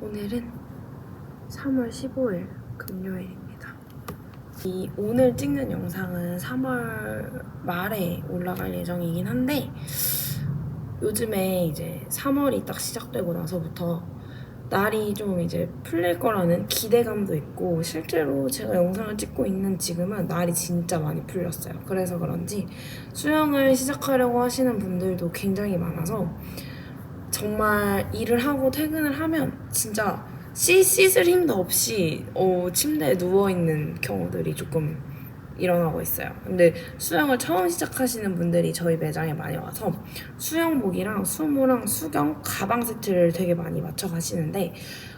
오늘은 3월 15일 금요일입니다. 이 오늘 찍는 영상은 3월 말에 올라갈 예정이긴 한데 요즘에 이제 3월이 딱 시작되고 나서부터 날이 좀 이제 풀릴 거라는 기대감도 있고 실제로 제가 영상을 찍고 있는 지금은 날이 진짜 많이 풀렸어요. 그래서 그런지 수영을 시작하려고 하시는 분들도 굉장히 많아서 정말 일을 하고 퇴근을 하면 진짜 씻, 씻을 힘도 없이 어, 침대에 누워있는 경우들이 조금 일어나고 있어요. 근데 수영을 처음 시작하시는 분들이 저희 매장에 많이 와서 수영복이랑 수모랑 수경 가방 세트를 되게 많이 맞춰 가시는데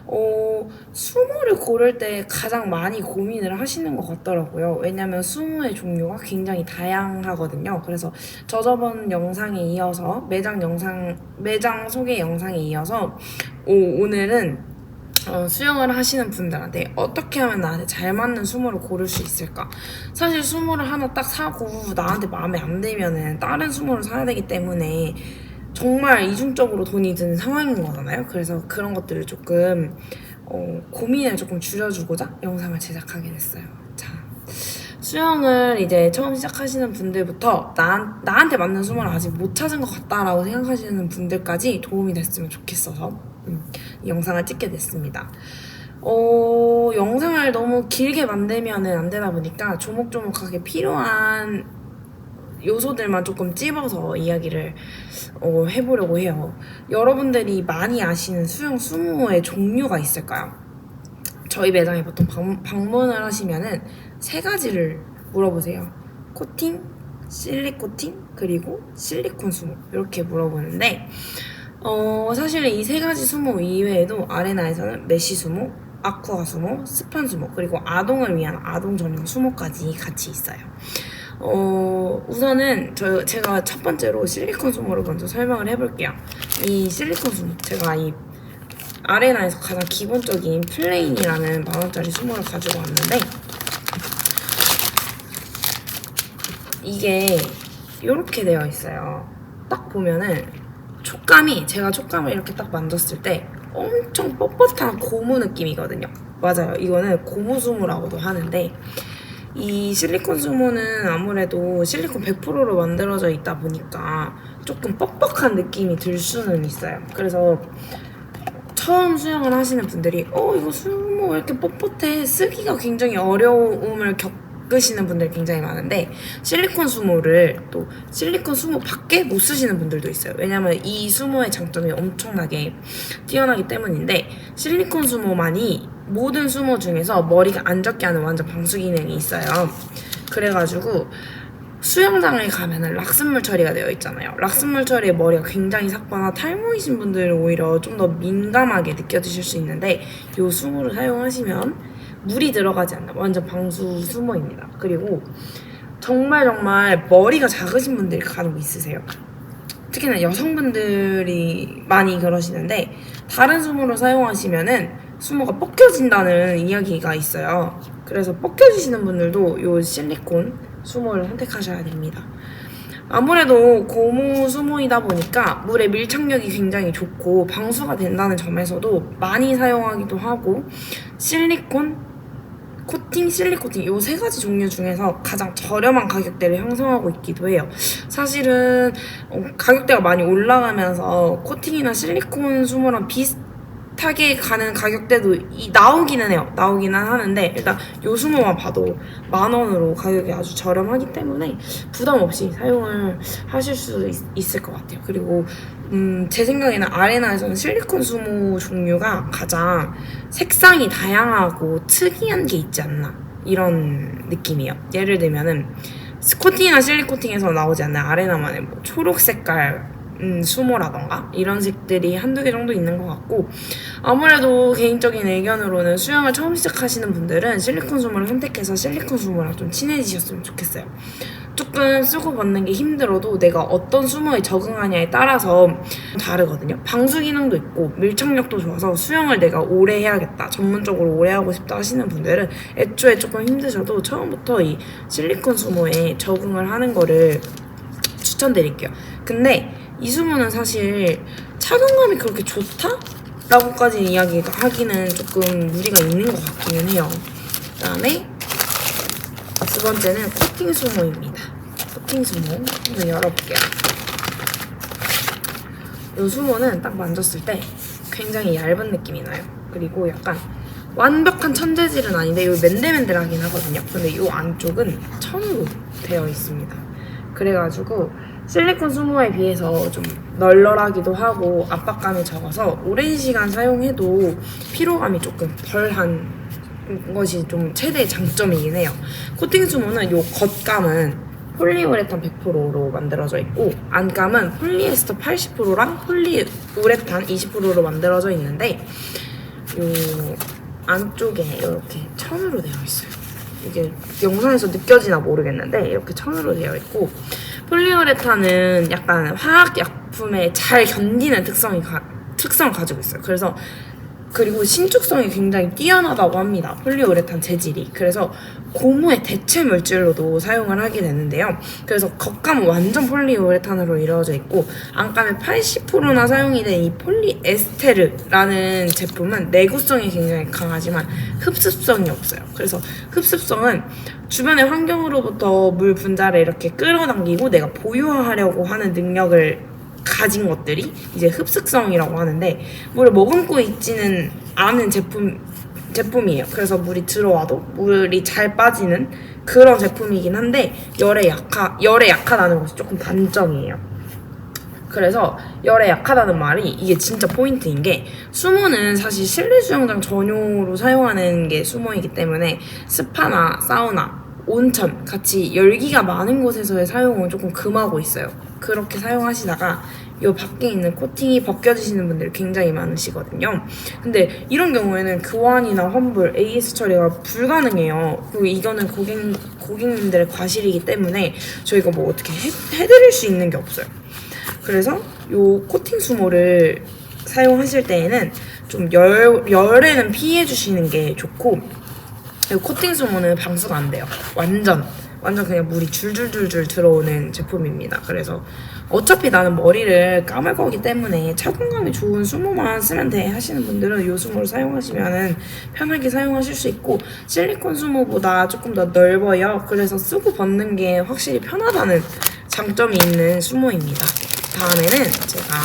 어, 수모를 고를 때 가장 많이 고민을 하시는 것 같더라고요. 왜냐면 수모의 종류가 굉장히 다양하거든요. 그래서 저 저번 영상에 이어서 매장 영상 매장 소개 영상에 이어서 오, 오늘은 어, 수영을 하시는 분들한테 어떻게 하면 나한테 잘 맞는 수모를 고를 수 있을까? 사실 수모를 하나 딱 사고 나한테 마음에 안 들면은 다른 수모를 사야 되기 때문에 정말 이중적으로 돈이 드는 상황인 거잖아요. 그래서 그런 것들을 조금 어, 고민을 조금 줄여주고자 영상을 제작하게 됐어요. 자, 수영을 이제 처음 시작하시는 분들부터 나, 나한테 맞는 수모를 아직 못 찾은 것 같다라고 생각하시는 분들까지 도움이 됐으면 좋겠어서 음, 이 영상을 찍게 됐습니다. 어, 영상을 너무 길게 만들면 안 되다 보니까 조목조목하게 필요한 요소들만 조금 찝어서 이야기를 어, 해보려고 해요. 여러분들이 많이 아시는 수영 수모의 종류가 있을까요? 저희 매장에 보통 방, 방문을 하시면은 세 가지를 물어보세요. 코팅, 실리 코팅, 그리고 실리콘 수모 이렇게 물어보는데 어, 사실 이 세 가지 수모 이외에도 아레나에서는 메시 수모, 아쿠아 수모, 스판 수모, 그리고 아동을 위한 아동 전용 수모까지 같이 있어요. 어, 우선은 저, 제가 첫 번째로 실리콘 수모를 먼저 설명을 해볼게요. 이 실리콘 수모, 제가 이 아레나에서 가장 기본적인 플레인이라는 만원짜리 수모를 가지고 왔는데, 이게 이렇게 되어 있어요. 딱 보면은 촉감이 제가 촉감을 이렇게 딱 만졌을 때 엄청 뻣뻣한 고무 느낌이거든요. 맞아요. 이거는 고무 수모라고도 하는데 이 실리콘 수모는 아무래도 실리콘 100%로 만들어져 있다 보니까 조금 뻑뻑한 느낌이 들 수는 있어요. 그래서 처음 수영을 하시는 분들이 어 이거 수모 왜 이렇게 뻣뻣해 쓰기가 굉장히 어려움을 겪 으시는 분들이 굉장히 많은데 실리콘 수모를 또 실리콘 수모 밖에 못 쓰시는 분들도 있어요 왜냐면 이 수모의 장점이 엄청나게 뛰어나기 때문인데 실리콘 수모만이 모든 수모 중에서 머리가 안 젖게 하는 완전 방수 기능이 있어요 그래가지고 수영장에 가면은 락슨물 처리가 되어 있잖아요. 락슨물 처리에 머리가 굉장히 삭거나 탈모이신 분들은 오히려 좀 더 민감하게 느껴지실 수 있는데 이 수모를 사용하시면 물이 들어가지 않는 완전 방수 수모입니다. 그리고 정말 정말 머리가 작으신 분들이 간혹 있으세요. 특히나 여성분들이 많이 그러시는데 다른 수모를 사용하시면은 수모가 벗겨진다는 이야기가 있어요. 그래서 벗겨지시는 분들도 이 실리콘 수모를 선택하셔야 됩니다. 아무래도 고무 수모이다 보니까 물의 밀착력이 굉장히 좋고 방수가 된다는 점에서도 많이 사용하기도 하고 실리콘, 코팅, 실리코팅 이 세 가지 종류 중에서 가장 저렴한 가격대를 형성하고 있기도 해요. 사실은 어, 가격대가 많이 올라가면서 코팅이나 실리콘 수모랑 비슷하게 가는 가격대도 이- 나오기는 해요. 나오기는 하는데 일단 요 수모만 봐도 만 원으로 가격이 아주 저렴하기 때문에 부담 없이 사용을 하실 수 있, 을것 같아요. 그리고 음, 제 생각에는 아레나에서는 실리콘 수모 종류가 가장 색상이 다양하고 특이한 게 있지 않나 이런 느낌이에요. 예를 들면은 스코팅이나 실리코팅에서 나오지 않는 아레나만의 뭐 초록 색깔 음, 수모라던가 이런 색들이 한두 개 정도 있는 것 같고 아무래도 개인적인 의견으로는 수영을 처음 시작하시는 분들은 실리콘 수모를 선택해서 실리콘 수모랑 좀 친해지셨으면 좋겠어요. 조금 쓰고 벗는 게 힘들어도 내가 어떤 수모에 적응하냐에 따라서 다르거든요. 방수 기능도 있고 밀착력도 좋아서 수영을 내가 오래 해야겠다, 전문적으로 오래 하고 싶다 하시는 분들은 애초에 조금 힘드셔도 처음부터 이 실리콘 수모에 적응을 하는 거를 추천드릴게요. 근데 이 수모는 사실 착용감이 그렇게 좋다? 라고까지 이야기하기는 조금 무리가 있는 것 같기는 해요. 그 다음에 두 번째는 코팅 수모입니다. 코팅 수모 한번 열어볼게요. 이 수모는 딱 만졌을 때 굉장히 얇은 느낌이 나요. 그리고 약간 완벽한 천재질은 아닌데 이 맨들맨들하긴 하거든요. 근데 이 안쪽은 천으로 되어 있습니다. 그래가지고 실리콘 수모에 비해서 좀 널널하기도 하고 압박감이 적어서 오랜 시간 사용해도 피로감이 조금 덜한 것이 좀 최대의 장점이긴 해요. 코팅 수모는 이 겉감은 폴리우레탄 100%로 만들어져 있고 안감은 폴리에스터 80%랑 폴리우레탄 20%로 만들어져 있는데 요 안쪽에 이렇게 천으로 되어 있어요. 이게 영상에서 느껴지나 모르겠는데 이렇게 천으로 되어 있고 폴리우레탄은 약간 화학 약품에 잘 견디는 특성이 가, 특성을 가지고 있어요. 그래서 그리고 신축성이 굉장히 뛰어나다고 합니다. 폴리우레탄 재질이. 그래서 고무의 대체 물질로도 사용을 하게 되는데요. 그래서 겉감은 완전 폴리우레탄으로 이루어져 있고 안감의 80%나 사용이 된 이 폴리에스테르라는 제품은 내구성이 굉장히 강하지만 흡습성이 없어요. 그래서 흡습성은 주변의 환경으로부터 물 분자를 이렇게 끌어당기고 내가 보유하려고 하는 능력을 가진 것들이 이제 흡습성이라고 하는데 물을 머금고 있지는 않은 제품 제품이에요. 그래서 물이 들어와도 물이 잘 빠지는 그런 제품이긴 한데 열에 약하 열에 약하다는 것이 조금 단점이에요. 그래서 열에 약하다는 말이 이게 진짜 포인트인 게 수모는 사실 실내 수영장 전용으로 사용하는 게 수모이기 때문에 스파나 사우나 온천 같이 열기가 많은 곳에서의 사용은 조금 금하고 있어요. 그렇게 사용하시다가 요 밖에 있는 코팅이 벗겨지시는 분들이 굉장히 많으시거든요. 근데 이런 경우에는 교환이나 환불, AS 처리가 불가능해요. 그리고 이거는 고객, 고객님들의 과실이기 때문에 저희가 뭐 어떻게 해, 해드릴 수 있는 게 없어요. 그래서 요 코팅 수모를 사용하실 때에는 좀 열, 열에는 피해 주시는 게 좋고 이 코팅 수모는 방수가 안 돼요. 완전 완전 그냥 물이 줄줄줄줄 들어오는 제품입니다. 그래서 어차피 나는 머리를 감을 거기 때문에 착용감이 좋은 수모만 쓰면 돼 하시는 분들은 이 수모를 사용하시면 편하게 사용하실 수 있고 실리콘 수모보다 조금 더 넓어요. 그래서 쓰고 벗는 게 확실히 편하다는 장점이 있는 수모입니다. 다음에는 제가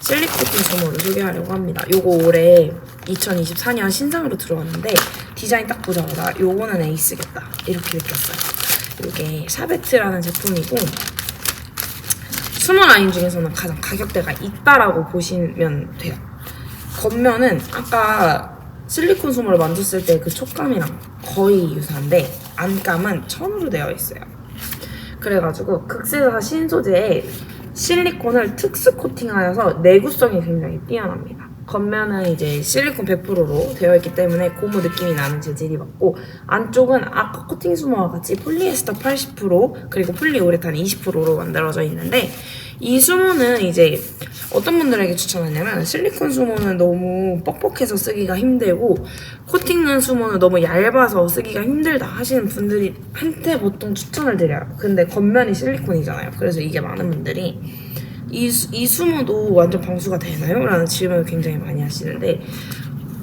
실리코팅 수모를 소개하려고 합니다. 요거 올해 2024년 신상으로 들어왔는데 디자인 딱 보자마자 요거는 에이스겠다 이렇게 느꼈어요. 이게 샤베트라는 제품이고 수모 라인 중에서는 가장 가격대가 있다라고 보시면 돼요. 겉면은 아까 실리콘 수모를 만졌을 때 그 촉감이랑 거의 유사한데 안감은 천으로 되어 있어요. 그래가지고 극세사 신소재에 실리콘을 특수 코팅하여서 내구성이 굉장히 뛰어납니다. 겉면은 이제 실리콘 100%로 되어 있기 때문에 고무 느낌이 나는 재질이 맞고 안쪽은 아까 코팅 수모와 같이 폴리에스터 80% 그리고 폴리우레탄 20%로 만들어져 있는데 이 수모는 이제 어떤 분들에게 추천하냐면 실리콘 수모는 너무 뻑뻑해서 쓰기가 힘들고 코팅난 수모는 너무 얇아서 쓰기가 힘들다 하시는 분들이 한테 보통 추천을 드려요. 근데 겉면이 실리콘이잖아요. 그래서 이게 많은 분들이 이, 수- 이 수모도 완전 방수가 되나요? 라는 질문을 굉장히 많이 하시는데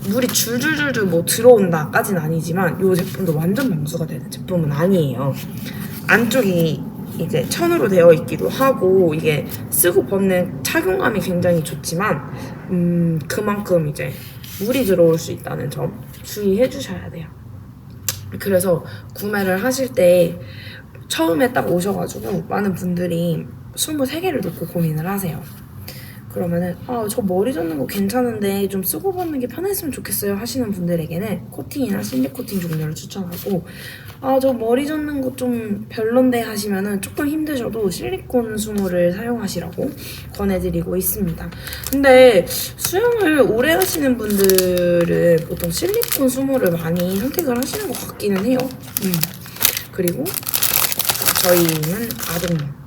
물이 줄줄줄줄 뭐 들어온다까지는 아니지만 이 제품도 완전 방수가 되는 제품은 아니에요. 안쪽이 이제 천으로 되어 있기도 하고 이게 쓰고 벗는 착용감이 굉장히 좋지만 음 그만큼 이제 물이 들어올 수 있다는 점 주의해 주셔야 돼요. 그래서 구매를 하실 때 처음에 딱 오셔가지고 많은 분들이 23개를 놓고 고민을 하세요. 그러면은 아 저 머리 젓는 거 괜찮은데 좀 쓰고 받는 게 편했으면 좋겠어요 하시는 분들에게는 코팅이나 실리 코팅 종류를 추천하고 아 저 머리 젓는 거 좀 별론데 하시면은 조금 힘드셔도 실리콘 수모를 사용하시라고 권해드리고 있습니다. 근데 수영을 오래 하시는 분들은 보통 실리콘 수모를 많이 선택을 하시는 것 같기는 해요. 음. 그리고 저희는 아동용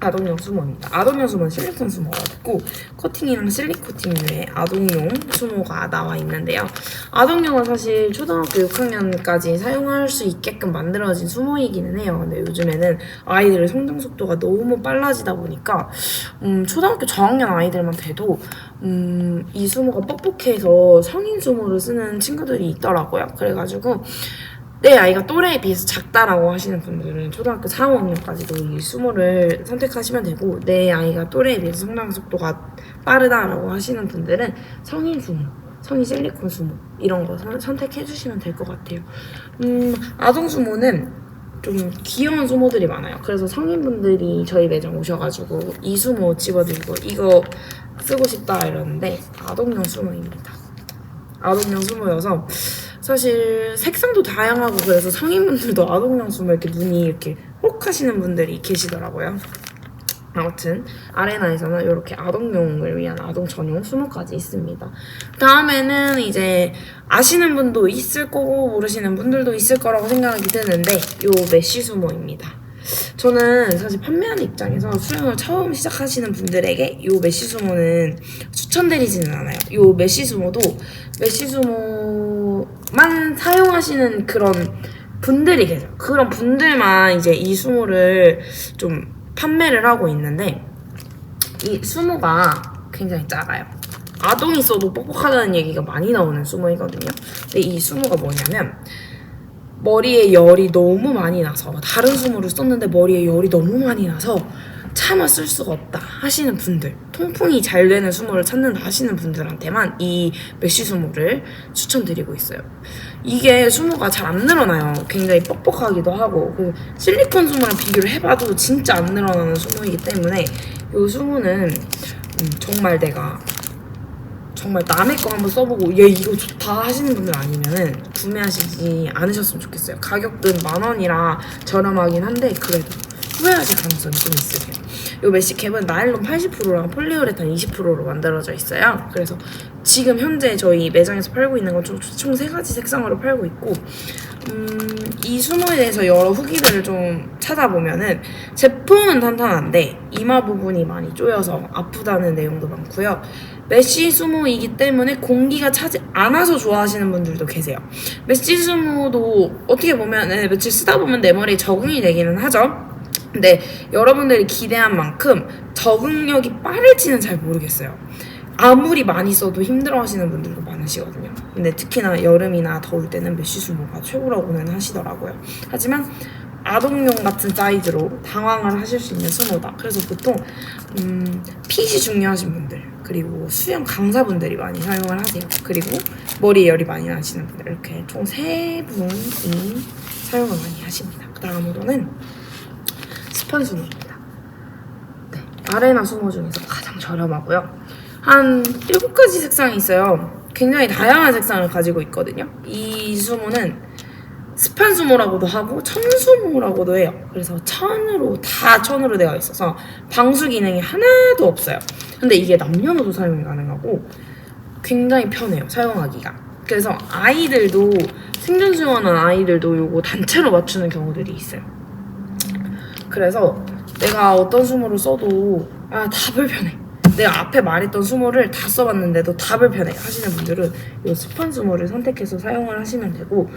아동용 수모입니다. 아동용 수모는 실리콘 수모가 있고 코팅이랑 실리 코팅류의 아동용 수모가 나와 있는데요. 아동용은 사실 초등학교 6학년까지 사용할 수 있게끔 만들어진 수모이기는 해요. 근데 요즘에는 아이들의 성장 속도가 너무 빨라지다 보니까 음, 초등학교 저학년 아이들만 돼도 음, 이 수모가 뻑뻑해서 성인 수모를 쓰는 친구들이 있더라고요. 그래가지고 내 아이가 또래에 비해서 작다라고 하시는 분들은 초등학교 4, 5학년까지도 이 수모를 선택하시면 되고 내 아이가 또래에 비해서 성장 속도가 빠르다라고 하시는 분들은 성인 수모, 성인 실리콘 수모 이런 거 선- 선택해 주시면 될 것 같아요. 음, 아동 수모는 좀 귀여운 수모들이 많아요. 그래서 성인분들이 저희 매장 오셔가지고 이 수모 집어드리고 이거 쓰고 싶다 이러는데 아동용 수모입니다. 아동용 수모여서 사실 색상도 다양하고 그래서 성인분들도 아동용 수모 이렇게 눈이 이렇게 혹 하시는 분들이 계시더라고요. 아무튼 아레나에서는 이렇게 아동용을 위한 아동 전용 수모까지 있습니다. 다음에는 이제 아시는 분도 있을 거고 모르시는 분들도 있을 거라고 생각이 드는데 요 메쉬 수모입니다. 저는 사실 판매하는 입장에서 수영을 처음 시작하시는 분들에게 요 메쉬 수모는 추천드리지는 않아요. 요 메쉬 수모도 메쉬 수모만 사용하시는 그런 분들이 계세요. 그런 분들만 이제 이 수모를 좀 판매를 하고 있는데 이 수모가 굉장히 작아요. 아동이 써도 뻑뻑하다는 얘기가 많이 나오는 수모이거든요. 근데 이 수모가 뭐냐면 머리에 열이 너무 많이 나서 다른 수모를 썼는데 머리에 열이 너무 많이 나서 참아 쓸 수가 없다 하시는 분들 통풍이 잘 되는 수모를 찾는다 하시는 분들한테만 이 메쉬 수모를 추천드리고 있어요. 이게 수모가 잘 안 늘어나요. 굉장히 뻑뻑하기도 하고 그 실리콘 수모랑 비교를 해봐도 진짜 안 늘어나는 수모이기 때문에 이 수모는 음, 정말 내가 정말 남의 거 한번 써보고 얘 이거 좋다 하시는 분들 아니면은 구매하시지 않으셨으면 좋겠어요. 가격은 만 원이라 저렴하긴 한데 그래도 후회하실 가능성이 좀 있으세요. 요 메시캡은 나일론 80%랑 폴리우레탄 20%로 만들어져 있어요. 그래서 지금 현재 저희 매장에서 팔고 있는 건총 세 가지 색상으로 팔고 있고 음, 이 수모에 대해서 여러 후기들을 좀 찾아보면은 제품은 탄탄한데 이마 부분이 많이 쪼여서 아프다는 내용도 많고요. 메쉬 수모이기 때문에 공기가 차지 않아서 좋아하시는 분들도 계세요. 메쉬 수모도 어떻게 보면 며칠 쓰다 보면 내 머리에 적응이 되기는 하죠. 근데 여러분들이 기대한 만큼 적응력이 빠를지는 잘 모르겠어요. 아무리 많이 써도 힘들어 하시는 분들도 많으시거든요. 근데 특히나 여름이나 더울 때는 메쉬 수모가 최고라고는 하시더라고요. 하지만 아동용 같은 사이즈로 당황을 하실 수 있는 수모다. 그래서 보통 음, 핏이 중요하신 분들 그리고 수영 강사분들이 많이 사용을 하세요. 그리고 머리에 열이 많이 나시는 분들 이렇게 총 세 분이 사용을 많이 하십니다. 그 다음으로는 스펀 수모입니다. 네, 아레나 수모 중에서 가장 저렴하고요. 한 7가지 색상이 있어요. 굉장히 다양한 색상을 가지고 있거든요. 이 수모는 스판 수모라고도 하고 천수모라고도 해요. 그래서 천으로 다 천으로 되어 있어서 방수 기능이 하나도 없어요. 근데 이게 남녀노소 사용이 가능하고 굉장히 편해요. 사용하기가. 그래서 아이들도 생존 수영하는 아이들도 이거 단체로 맞추는 경우들이 있어요. 그래서 내가 어떤 수모를 써도 아 다 불편해. 내가 앞에 말했던 수모를 다 써봤는데도 다 불편해 하시는 분들은 이 스펀 수모를 선택해서 사용을 하시면 되고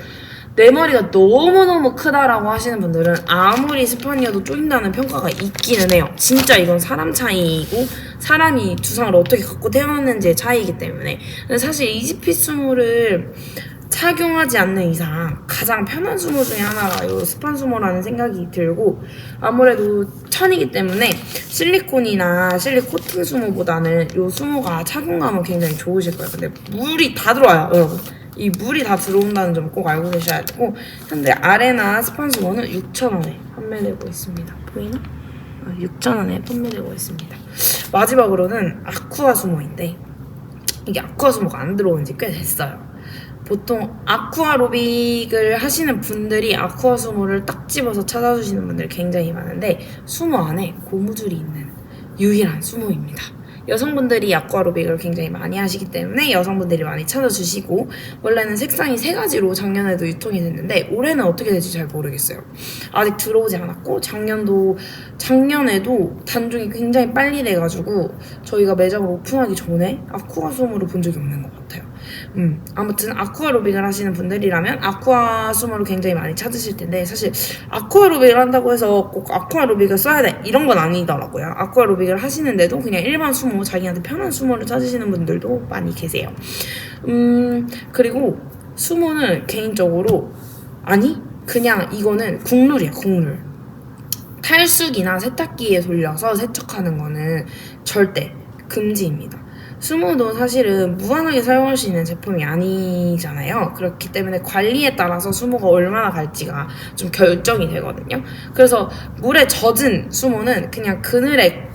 내 머리가 너무너무 크다라고 하시는 분들은 아무리 스펀이어도 쪼인다는 평가가 있기는 해요. 진짜 이건 사람 차이이고 사람이 두상을 어떻게 갖고 태어났는지의 차이이기 때문에 근데 사실 이지피 수모를 착용하지 않는 이상 가장 편한 수모 중에 하나가 이 스판 수모라는 생각이 들고 아무래도 천이기 때문에 실리콘이나 실리 코팅 수모보다는 이 수모가 착용감은 굉장히 좋으실 거예요. 근데 물이 다 들어와요, 여러분. 이 물이 다 들어온다는 점 꼭 알고 계셔야 되고 현재 아레나 수모는 6,000원에 판매되고 있습니다. 보이나? 6,000원에 판매되고 있습니다. 마지막으로는 아쿠아 수모인데 이게 아쿠아 수모가 안 들어온 지 꽤 됐어요. 보통 아쿠아 로빅을 하시는 분들이 아쿠아 수모를 딱 집어서 찾아주시는 분들 굉장히 많은데 수모 안에 고무줄이 있는 유일한 수모입니다. 여성분들이 아쿠아로빅을 굉장히 많이 하시기 때문에 여성분들이 많이 찾아주시고 원래는 색상이 세 가지로 작년에도 유통이 됐는데 올해는 어떻게 될지 잘 모르겠어요. 아직 들어오지 않았고 작년도 작년에도 단종이 굉장히 빨리 돼가지고 저희가 매장을 오픈하기 전에 아쿠아 솜으로 본 적이 없는 것 같아요. 음, 아무튼 아쿠아로빅을 하시는 분들이라면 아쿠아 수모를 굉장히 많이 찾으실 텐데 사실 아쿠아로빅을 한다고 해서 꼭 아쿠아로빅을 써야 돼 이런 건 아니더라고요. 아쿠아로빅을 하시는데도 그냥 일반 수모 자기한테 편한 수모를 찾으시는 분들도 많이 계세요. 음 그리고 수모는 개인적으로 아니 그냥 이거는 국룰이야 국룰. 탈수기나 세탁기에 돌려서 세척하는 거는 절대 금지입니다. 수모도 사실은 무한하게 사용할 수 있는 제품이 아니잖아요. 그렇기 때문에 관리에 따라서 수모가 얼마나 갈지가 좀 결정이 되거든요. 그래서 물에 젖은 수모는 그냥 그늘에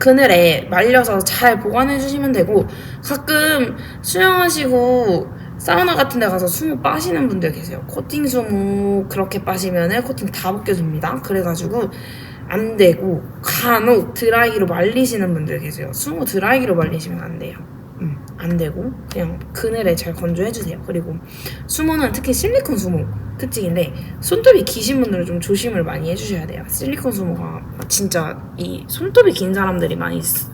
그늘에 말려서 잘 보관해 주시면 되고 가끔 수영하시고 사우나 같은 데 가서 수모 빠시는 분들 계세요. 코팅 수모 그렇게 빠시면은 코팅 다 벗겨집니다. 그래가지고 안 되고 간혹 드라이기로 말리시는 분들 계세요. 수모 드라이기로 말리시면 안 돼요. 음, 안 되고 그냥 그늘에 잘 건조해 주세요. 그리고 수모는 특히 실리콘 수모 특징인데 손톱이 기신 분들은 좀 조심을 많이 해주셔야 돼요. 실리콘 수모가 진짜 이 손톱이 긴 사람들이 많이 쓰-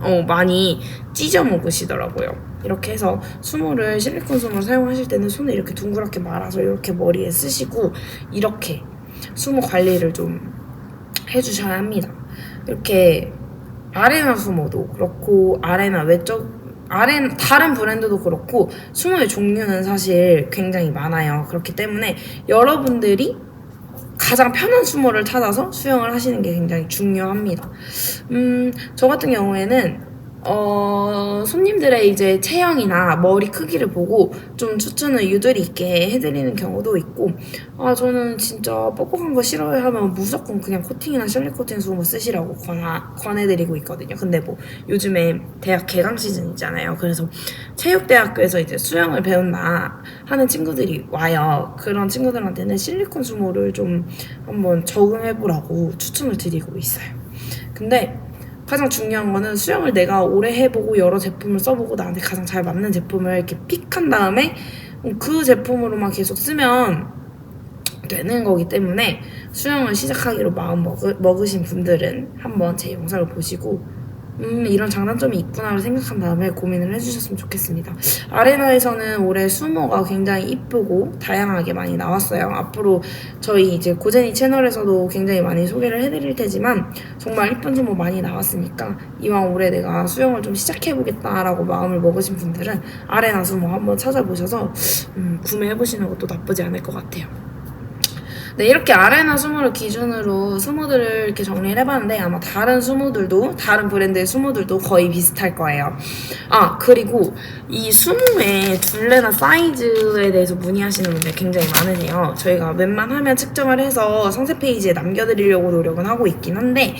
어, 많이 찢어 먹으시더라고요. 이렇게 해서 수모를 실리콘 수모를 사용하실 때는 손을 이렇게 둥그렇게 말아서 이렇게 머리에 쓰시고 이렇게 수모 관리를 좀 해주셔야 합니다. 이렇게 아레나 수모도 그렇고 아레나 외적 아레 다른 브랜드도 그렇고 수모의 종류는 사실 굉장히 많아요. 그렇기 때문에 여러분들이 가장 편한 수모를 찾아서 수영을 하시는 게 굉장히 중요합니다. 음, 저 같은 경우에는 어, 손님들의 이제 체형이나 머리 크기를 보고 좀 추천을 유도리 있게 해드리는 경우도 있고, 아, 저는 진짜 뻑뻑한 거 싫어요 하면 무조건 그냥 코팅이나 실리 코팅 수모 쓰시라고 권하, 권해드리고 있거든요. 근데 뭐 요즘에 대학 개강 시즌 있잖아요. 그래서 체육대학교에서 이제 수영을 배운다 하는 친구들이 와요. 그런 친구들한테는 실리콘 수모를 좀 한번 적응해보라고 추천을 드리고 있어요. 근데 가장 중요한 거는 수영을 내가 오래 해보고 여러 제품을 써보고 나한테 가장 잘 맞는 제품을 이렇게 픽한 다음에 그 제품으로만 계속 쓰면 되는 거기 때문에 수영을 시작하기로 마음 먹으, 먹으신 분들은 한번 제 영상을 보시고 음 이런 장단점이 있구나를 생각한 다음에 고민을 해주셨으면 좋겠습니다. 아레나에서는 올해 수모가 굉장히 이쁘고 다양하게 많이 나왔어요. 앞으로 저희 이제 고제니 채널에서도 굉장히 많이 소개를 해드릴 테지만 정말 이쁜 수모 많이 나왔으니까 이왕 올해 내가 수영을 좀 시작해보겠다라고 마음을 먹으신 분들은 아레나 수모 한번 찾아보셔서 음, 구매해보시는 것도 나쁘지 않을 것 같아요. 네, 이렇게 아레나 수모를 기준으로 수모들을 이렇게 정리를 해봤는데 아마 다른 수모들도 다른 브랜드의 수모들도 거의 비슷할 거예요. 아 그리고 이 수모의 둘레나 사이즈에 대해서 문의하시는 분들 굉장히 많으세요. 저희가 웬만하면 측정을 해서 상세 페이지에 남겨드리려고 노력은 하고 있긴 한데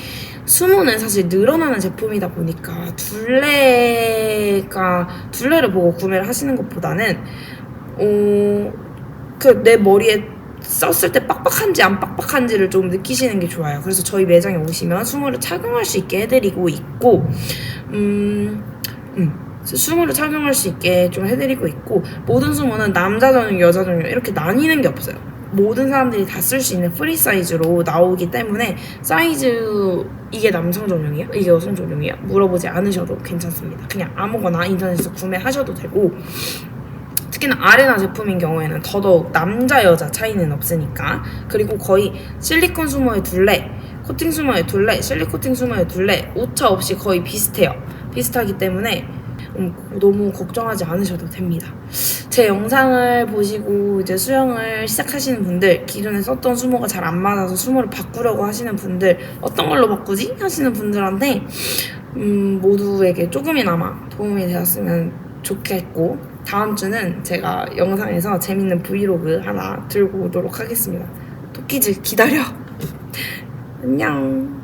수모는 사실 늘어나는 제품이다 보니까 둘레가 둘레를 보고 구매를 하시는 것보다는 어, 그 내 머리에 썼을 때 빡빡한지 안 빡빡한지를 좀 느끼시는 게 좋아요. 그래서 저희 매장에 오시면 수모를 착용할 수 있게 해드리고 있고, 음, 음, 수모를 착용할 수 있게 좀 해드리고 있고, 모든 수모는 남자 전용, 여자 전용 이렇게 나뉘는 게 없어요. 모든 사람들이 다 쓸 수 있는 프리 사이즈로 나오기 때문에 사이즈 이게 남성 전용이야? 이게 여성 전용이야? 물어보지 않으셔도 괜찮습니다. 그냥 아무거나 인터넷에서 구매하셔도 되고 특히나 아레나 제품인 경우에는 더더욱 남자 여자 차이는 없으니까. 그리고 거의 실리콘 수모의 둘레 코팅 수모의 둘레 실리코팅 수모의 둘레 오차 없이 거의 비슷해요. 비슷하기 때문에 음, 너무 걱정하지 않으셔도 됩니다. 제 영상을 보시고 이제 수영을 시작하시는 분들 기존에 썼던 수모가 잘 안 맞아서 수모를 바꾸려고 하시는 분들 어떤 걸로 바꾸지? 하시는 분들한테 음, 모두에게 조금이나마 도움이 되었으면 좋겠고 다음 주는 제가 영상에서 재밌는 브이로그 하나 들고 오도록 하겠습니다. 토끼즈 기다려. 안녕.